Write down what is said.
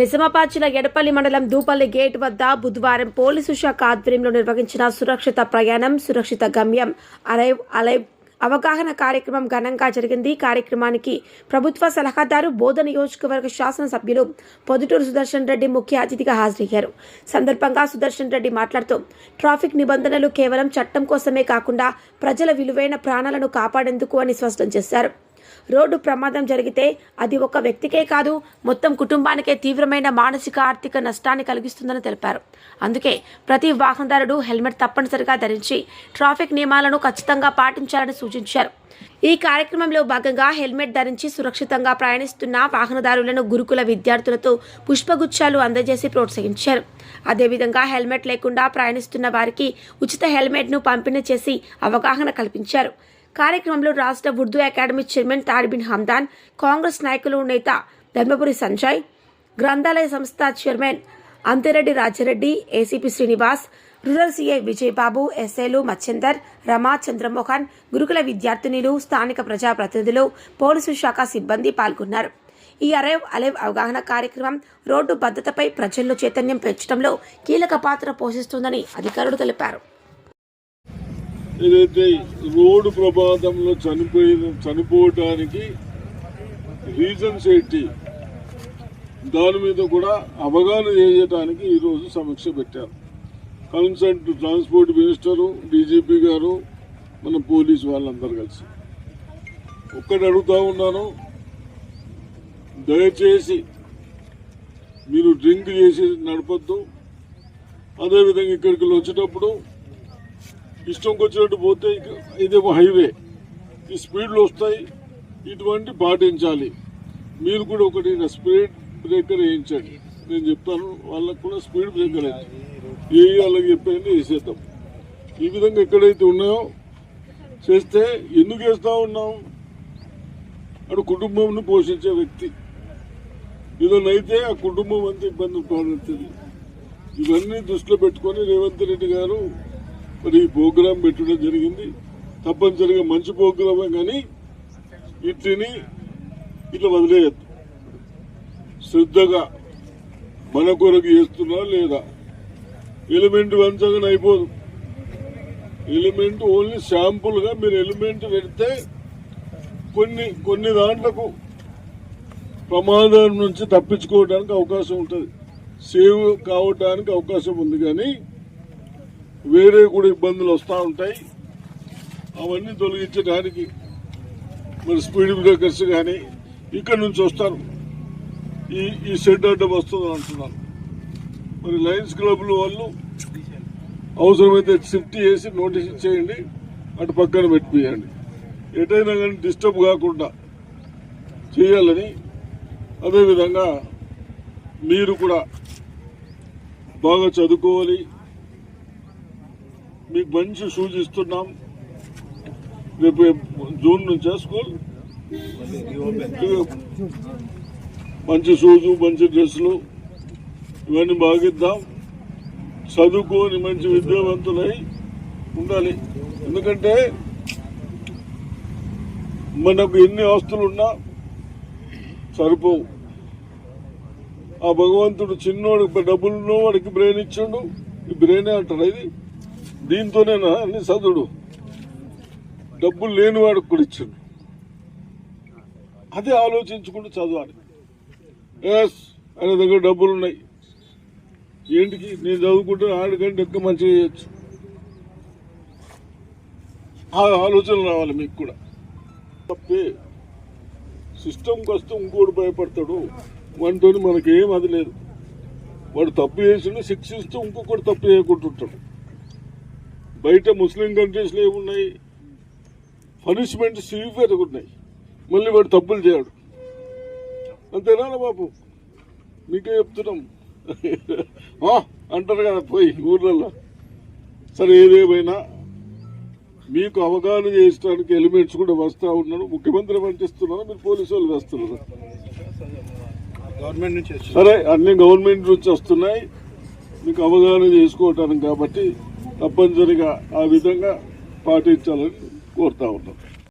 నిజామాబాద్ ఎడపల్లి మండలం దూపల్లి గేట్ వద్ద బుధవారం పోలీసు శాఖ ఆధ్వర్యంలో నిర్వహించిన సురక్షిత ప్రయాణం సురక్షిత గమ్యం అలైవ్ అలైవ్ అవగాహన కార్యక్రమం ఘనంగా జరిగింది. కార్యక్రమానికి ప్రభుత్వ సలహాదారు బోధ నియోజకవర్గ శాసనసభ్యులు పొదుటూరు సుదర్శన్ రెడ్డి ముఖ్య అతిథిగా హాజరయ్యారు. సందర్భంగా సుదర్శన్ రెడ్డి మాట్లాడుతూ ట్రాఫిక్ నిబంధనలు కేవలం చట్టం కోసమే కాకుండా ప్రజల విలువైన ప్రాణాలను కాపాడేందుకు అని స్పష్టం చేశారు. రోడ్డు ప్రమాదం జరిగితే అది ఒక వ్యక్తికే కాదు మొత్తం కుటుంబానికే తీవ్రమైన మానసిక ఆర్థిక నష్టాన్ని కలిగిస్తుందని తెలిపారు. అందుకే ప్రతి వాహనదారుడు హెల్మెట్ తప్పనిసరిగా ధరించి ట్రాఫిక్ నియమాలను ఖచ్చితంగా పాటించాలని సూచించారు. ఈ కార్యక్రమంలో భాగంగా హెల్మెట్ ధరించి సురక్షితంగా ప్రయాణిస్తున్న వాహనదారులను గురుకుల విద్యార్థులతో పుష్పగుచ్చాలు అందజేసి ప్రోత్సహించారు. అదేవిధంగా హెల్మెట్ లేకుండా ప్రయాణిస్తున్న వారికి ఉచిత హెల్మెట్ను పంపిణీ చేసి అవగాహన కల్పించారు. కార్యక్రమంలో రాష్ట్ర ఉర్దూ అకాడమీ చైర్మన్ తారిబిన్ హమ్దాన్ కాంగ్రెస్ నాయకులు నేత ధర్మపురి సంజయ్ గ్రంథాలయ సంస్థ chairman Anthireddy Rajareddy ACP Srinivas rural CI Vijayababu ఎస్ఏలు Machhindar Rama Chandramohan గురుకుల విద్యార్థినిలు స్థానిక ప్రజాప్రతినిధులు పోలీసు శాఖ సిబ్బంది పాల్గొన్నారు. ఈ అరైవ్ అలైవ్ అవగాహన కార్యక్రమం రోడ్డు భద్రతపై ప్రజల్లో చైతన్యం పెంచడంలో కీలక పాత్ర పోషిస్తుందని అధికారులు తెలిపారు. ఏదైతే రోడ్డు ప్రమాదంలో చనిపోయిన చనిపోవటానికి రీజన్స్ ఏంటి? దాని మీద కూడా అవగాహన చేయటానికి ఈరోజు సమీక్ష పెట్టారు. కన్సల్ట్ ట్రాన్స్పోర్ట్ మినిస్టరు డీజీపీ గారు మన పోలీసు వాళ్ళందరూ కలిసి. ఒక్కటి అడుగుతా ఉన్నాను. దయచేసి మీరు డ్రింక్ చేసి నడపద్దు. అదేవిధంగా ఇక్కడికి వచ్చేటప్పుడు ఇష్టంకి వచ్చినట్టు పోతే ఇదేమో హైవే. ఈ స్పీడ్లు వస్తాయి ఇటువంటి పాటించాలి. మీరు కూడా ఒకటి స్పీడ్ బ్రేకర్ వేయించండి. నేను చెప్తాను వాళ్ళకు కూడా స్పీడ్ బ్రేకర్ ఏ వాళ్ళకి చెప్పండి వేసేద్దాం. ఈ విధంగా ఎక్కడైతే ఉన్నాయో చేస్తే ఎందుకు వేస్తా ఉన్నాం? అటు కుటుంబంను పోషించే వ్యక్తి. ఇదనైతే ఆ కుటుంబం అంతా ఇబ్బంది పాడుతుంది. ఇవన్నీ దృష్టిలో పెట్టుకొని రేవంత్ రెడ్డి గారు మరి ఈ ప్రోగ్రాం పెట్టడం జరిగింది. తప్పనిసరిగా మంచి ప్రోగ్రామే కానీ వీటిని ఇట్లా వదిలేయద్దు. శ్రద్ధగా మన కొరకు చేస్తున్నా లేదా? ఎలిమెంట్ వంచగానే అయిపోదు. ఎలిమెంట్ ఓన్లీ శాంపుల్గా మీరు ఎలిమెంట్ పెడితే కొన్ని కొన్ని దాంట్లకు ప్రమాదం నుంచి తప్పించుకోవడానికి అవకాశం ఉంటుంది. సేవ్ కావడానికి అవకాశం ఉంది కానీ వేరే కూడా ఇబ్బందులు వస్తూ ఉంటాయి. అవన్నీ తొలగించడానికి మరి స్పీడ్ బ్రేకర్స్ కానీ ఇక్కడ నుంచి వస్తారు. ఈ ఈ షెడ్ అడ్డం వస్తుంది అంటున్నారు. మరి లయన్స్ క్లబ్ల వాళ్ళు అవసరమైతే షిఫ్ట్ చేసి నోటీస్ ఇచ్చేయండి. అటు పక్కన పెట్టిపోయండి. ఎటైనా కానీ డిస్టర్బ్ కాకుండా చేయాలని అదేవిధంగా మీరు కూడా బాగా చదువుకోవాలి. మీకు మంచి షూస్ ఇస్తున్నాం. రేపు జూన్ నుంచే స్కూల్? మంచి షూజు మంచి డ్రెస్సులు ఇవన్నీ బాగిద్దాం. చదువుకొని మంచి విద్యావంతులై ఉండాలి. ఎందుకంటే మనకు ఎన్ని ఆస్తులు ఉన్నా సరిపోవు. ఆ భగవంతుడు చిన్నోడు డబ్బులు ఉన్నవాడికి బ్రెయిన్ ఇచ్చిండు. ఈ బ్రెయినే అంటాడు ఇది దీంతోనేనా అన్ని చదువుడు డబ్బులు లేని వాడికి కూడా ఇచ్చిండు. అదే ఆలోచించుకుంటూ చదవాలి. ఎస్ ఆయన దగ్గర డబ్బులు ఉన్నాయి ఏంటికి? నేను చదువుకుంటే ఆడికంటే ఎక్కువ మంచిగా చేయొచ్చు. ఆ ఆలోచన రావాలి మీకు కూడా. తప్పే. సిస్టమ్కి వస్తే ఇంకోటి భయపడతాడు. వాటితో మనకేం అది లేదు. వాడు తప్పు చేసిండు శిక్షిస్తూ ఇంకొకటి తప్పు చేయకుంటుంటాడు. బయట ముస్లిం కంట్రీస్లో ఏమున్నాయి? పనిష్మెంట్ సివియర్గా ఉన్నాయి. మళ్ళీ వాడు తప్పులు చేయడు. అంతేనా బాబు? మీకే చెప్తున్నాం. ఆ, అంటారు కదా పోయి ఊర్లలో. సరే ఏదేమైనా మీకు అవగాహన చేయడానికి ఎలిమెంట్స్ కూడా వస్తూ ఉన్నాడు. ముఖ్యమంత్రి పంపిస్తున్నారు? మీరు పోలీసు వాళ్ళు వేస్తున్నారు? గవర్నమెంట్ నుంచి సరే అన్ని గవర్నమెంట్ నుంచి వస్తున్నాయి. మీకు అవగాహన చేసుకోవటానికి కాబట్టి తప్పనిసరిగా ఆ విధంగా పాటించాలని కోరుతా ఉన్నాం.